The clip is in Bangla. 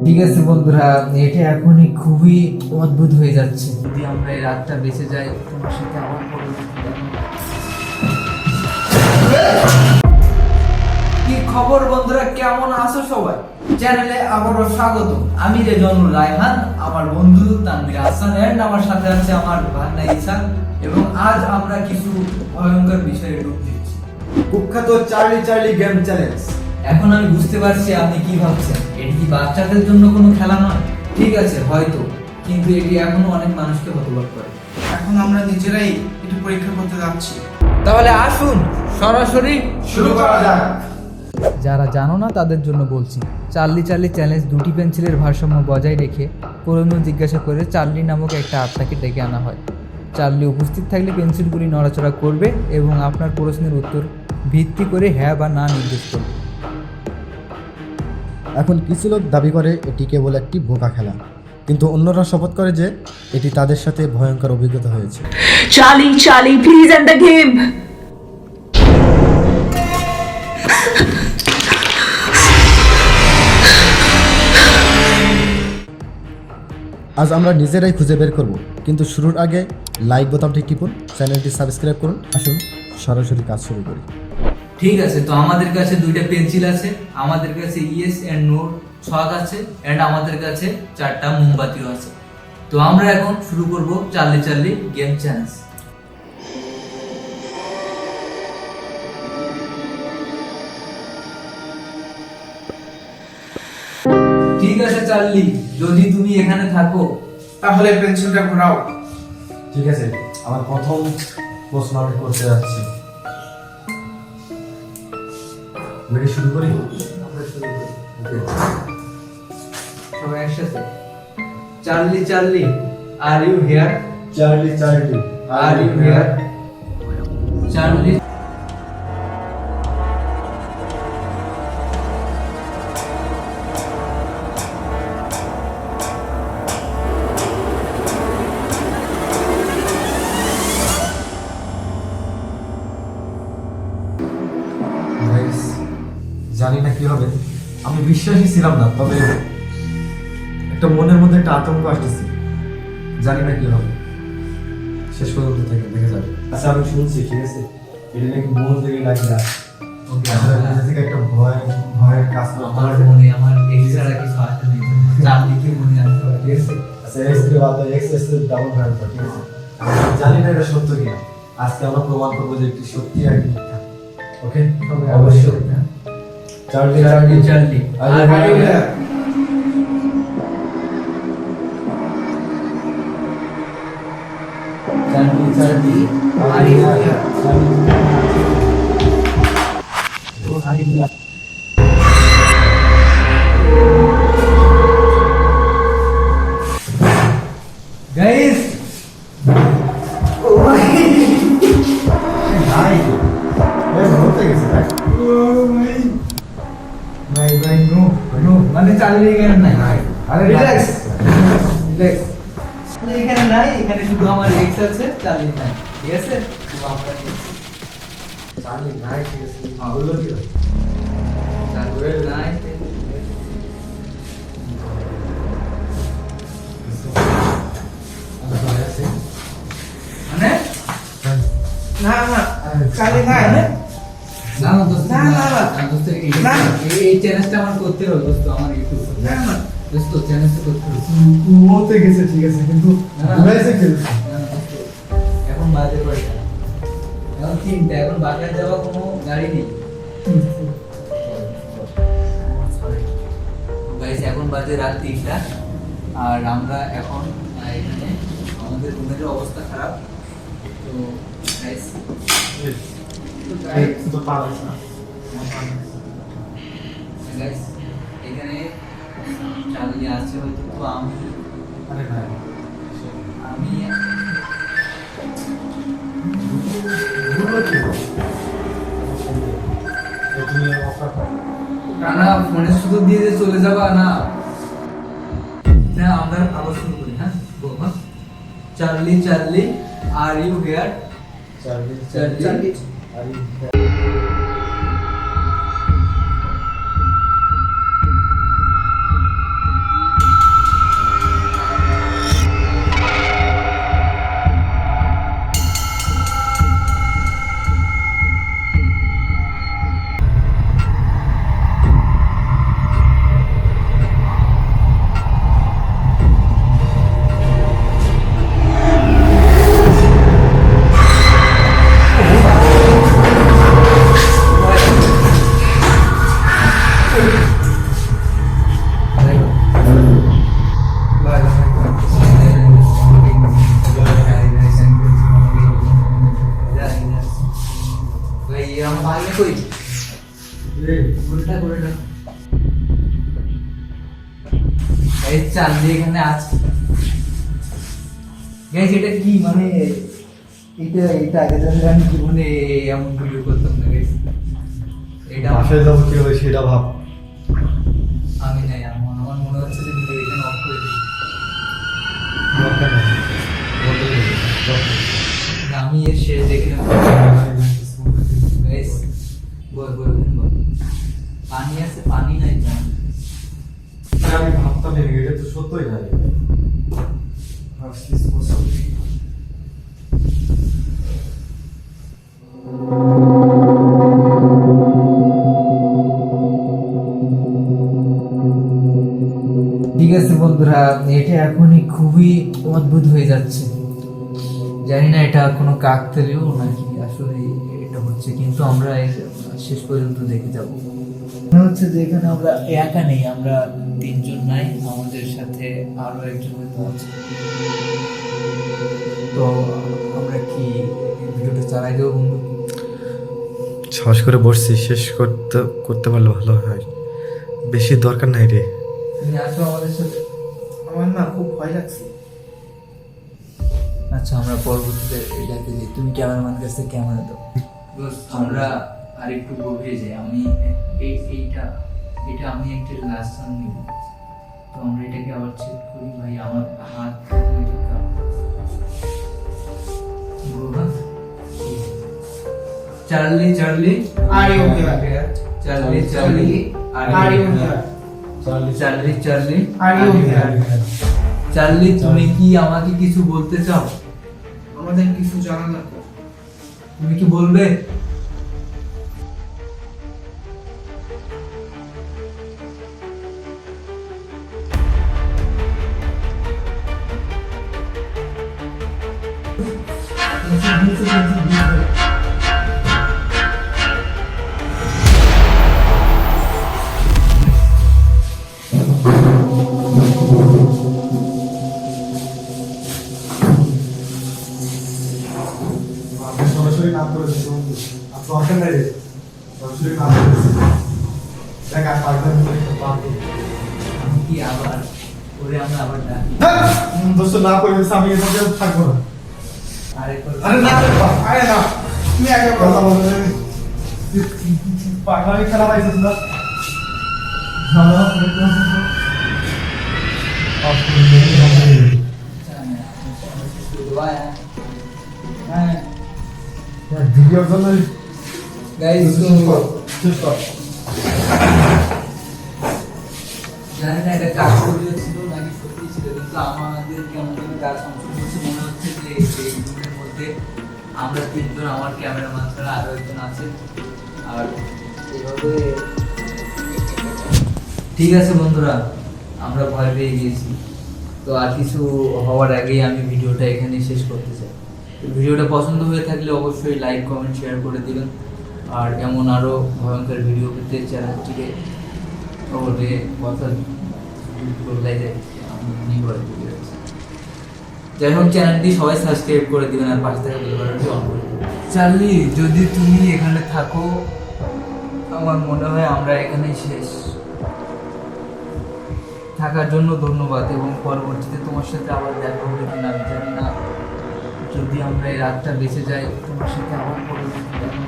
ঠিক আছে বন্ধুরা এটা এখনই খুবই অদ্ভুত হয়ে যাচ্ছে। যদি আমরা এই রাতটা বেঁচে যাই তোমার সাথে আমার পরবর্তী খবর বন্ধুরা কেমন আছো সবাই? চ্যানেলে আবারও স্বাগত। আমি রেজনুর রায়হান আমার বন্ধু তানভীর হাসান এন্ড আমার সাথে আছে আমার ভান্না ইসান এবং আজ আমরা কিছু ভয়ঙ্কর বিষয়ে ডুব দিচ্ছি। কুখ্যাত চার্লি চার্লি গেম চ্যালেঞ্জ। এখন আমি বুঝতে পারছি আপনি কি ভাবছেন। এটি কি বাচ্চাদের জন্য কোনো খেলা নয়? ঠিক আছে হয়তো। কিন্তু এটি এখনও অনেক মানুষকে হতবাক করে। এখন আমরা নিজেরাই এটি পরীক্ষা করতে যাচ্ছি। তাহলে আসুন সরাসরি শুরু করা যাক। যারা জানো না তাদের জন্য বলছি চার্লি চার্লি চ্যালেঞ্জ দুটি পেন্সিলের ভারসাম্য বজায় রেখে পুরনো জিজ্ঞাসা করে চার্লি নামক একটা আত্মাকে ডেকে আনা হয়। চার্লি উপস্থিত থাকলে পেন্সিলগুলি নড়াচড়া করবে এবং আপনার প্রশ্নের উত্তর ভিত্তি করে হ্যাঁ বা না নির্দেশ করবে। এখন কিছু লোক দাবি করে এটি কেবল একটি বোকা খেলা। কিন্তু অন্যরা শপথ করে যে এটি তাদের সাথে ভয়ঙ্কর অভিজ্ঞতা হয়েছে। Charlie, Charlie, please end the game. আজ আমরা নিজেরাই খুঁজে বের করব। কিন্তু শুরুর আগে লাইক বোতামটি টিপুন চ্যানেলটি সাবস্ক্রাইব করুন। আসুন, সরাসরি কাজ শুরু করি। ঠিক আছে, তো আমাদের কাছে দুইটা পেন্সিল আছে। আমাদের কাছে ইয়েস এন্ড নোর ছক আছে অ্যান্ড আমাদের কাছে চারটা মোমবাতিও আছে। তো আমরা এখন শুরু করব চাল্লি চাল্লি গেম চ্যালেঞ্জ ঠিক আছে চার্লি যদি তুমি এখানে থাকো তাহলে পেন্সিলটা ঘোরাও। ঠিক আছে আমার প্রথম প্রশ্ন আমি করতে যাচ্ছি। আমি শুরু করি? আমরা শুরু করি। সবাই একসাথে। Charlie Charlie are you here Charlie Charlie are you here Charlie কি হবে? আমি বিশ্বাসই ছিলাম না তবে একটা মনের মধ্যে একটা আতঙ্ক আসতেছে। জানি না কি হবে। শেষ পর্যন্ত থেকে দেখে যাবে। আচ্ছা আমি শুনছি ঠিক আছে? এটা নাকি মন থেকে ডাকি না। আসলে নিজে থেকে একটা ভয় ভয়ের কাজ আমার মনে আমার এই কিছু আসে নেই চার্লিকে মনে আনতে হবে ঠিক আছে। আচ্ছা এক্স কে বাদ এক্স এক্স ডাবল ভয় ঠিক আছে? জানি না এটা সত্য কিনা। আজকে আমরা প্রমাণ করব যে এটি সত্যি আর কি ওকে? অবশ্যই। হ্যাঁ। Charlie Charlie Charlie are are are you you এখানে শুধু আমার এক্স আছে চার্লি নাই ঠিক আছে? তো আমরা চার্লি নাই ঠিক আছে। বলল কি চার্লি নাই মানে? না না চার্লি নাই না না না, না, না। এই চ্যালেঞ্জটা আমার করতে হবে দোস্ত আমার ইউটিউব না না। দোস্ত চ্যালেঞ্জটা করতে হতে গেছে ঠিক আছে কিন্তু না, না। ঘুরাইছে খেলছে না, না, দোস্ত, এখন বাজে কয়টা এখন তিনটা এখন বাজার যাওয়া কোনো গাড়ি নেই গাইস এখন বাজে রাত তিনটা আর আমরা এখন এখানে আমাদের রুমের অবস্থা খারাপ তো গাইস তো পারছ না গাইস এখানে চার্লি আছে হয়তো তো আমি আরে ভাই আমি বলল কি তুমি অফার না না ফোনে শুধু দিয়ে যে চলে যাবা না না আমরা আবার শুরু করি হ্যাঁ বলব Charlie Charlie are you here Charlie Charlie are ভাই এই চাল দিয়ে এখানে আছে গাইস এটা কি? মানে এটা এটা আগে জানলে আমি জীবনে এমন ভিডিও করতাম না গাইস এটা বাসায় যাব কি হবে সেটা ভাব। আমি নাই আমার আমার মনে হচ্ছে যে ভিডিও এখানে অফ করে দিই আমি এর শেষ দেখে নেব এটা তো সত্যই নাই ভাবছিস বছর। ঠিক আছে বন্ধুরা, এটা এখনই খুবই অদ্ভুত হয়ে যাচ্ছে জানি না এটা কোনো কাকতালীয় নাকি আসলে এটা হচ্ছে, কিন্তু আমরা শেষ পর্যন্ত দেখে যাব। মনে হচ্ছে যে এখানে আমরা একা নেই আমরা তিনজন নাই আমাদের সাথে আরও একজন হয়তো আছে। তো আমরা কি ভিডিওটা চালাই দেবো বন্ধু? সাহস করে বসছি শেষ করতে করতে পারলে ভালো হয়। বেশি দরকার নাই রে। তুমি আসো আমাদের সাথে? আমার না খুব ভয় লাগছে। আচ্ছা আমরা পরবর্তীতে এটাকে দিই। তুমি ক্যামেরাম্যান কাছে ক্যামেরা দাও। আমরা আরেকটু গভীরে যাই। আমি এই এইটা এটা আমি একটা লাস্ট সাউন্ড নিব। তো আমরা এটাকে আবার চেক করি। ভাই আমার হাত? Charlie Charlie. you here? Charlie? Charlie তুমি কি আমাকে কিছু বলতে চাও? আমাদের কিছু জানা দরকার। তুমি কি বলবে? আবার ওরে আমরা আবার ডাকি হ্যাঁ, দোস্ত না করে আমি মধ্যে থাকব না আরে না আরে না তুমি আগে কথা। তুই পাগলামি খেলা পাইছিস না ভিডিওর জন্য কর, কর। জানি না কাজ করিয়েছিল নাকি সত্যি ছিল, কিন্তু আমাদের কেমন কাজ সম্পূর্ণ হচ্ছে মনে হচ্ছে যে মধ্যে আমরা তিনজন, আমার ক্যামেরাম্যান ছাড়া আরও একজন আছে। আর এভাবে ঠিক আছে বন্ধুরা, আমরা ভয় পেয়ে গিয়েছি। তো আর কিছু হওয়ার আগেই আমি ভিডিওটা এখানে শেষ করতে চাই। ভিডিওটা পছন্দ হয়ে থাকলে অবশ্যই লাইক কমেন্ট শেয়ার করে দিবেন। আর এমন আরও ভয়ঙ্কর ভিডিও পেতে চ্যানেলটিকে যে আমি নিবল যাই হোক চ্যানেলটি সবাই সাবস্ক্রাইব করে দিবেন আর পাশে থাকা বেল বাটনটি অন করে চার্লি যদি তুমি এখানে থাকো আমার মনে হয় আমরা এখানেই শেষ। থাকার জন্য ধন্যবাদ এবং পরবর্তীতে তোমার সাথে আবার দেখা হবে কিনা আমি জানি না। যদি আমরা এই রাতটা বেঁচে যাই তোমার সাথে আবার দেখা হবে।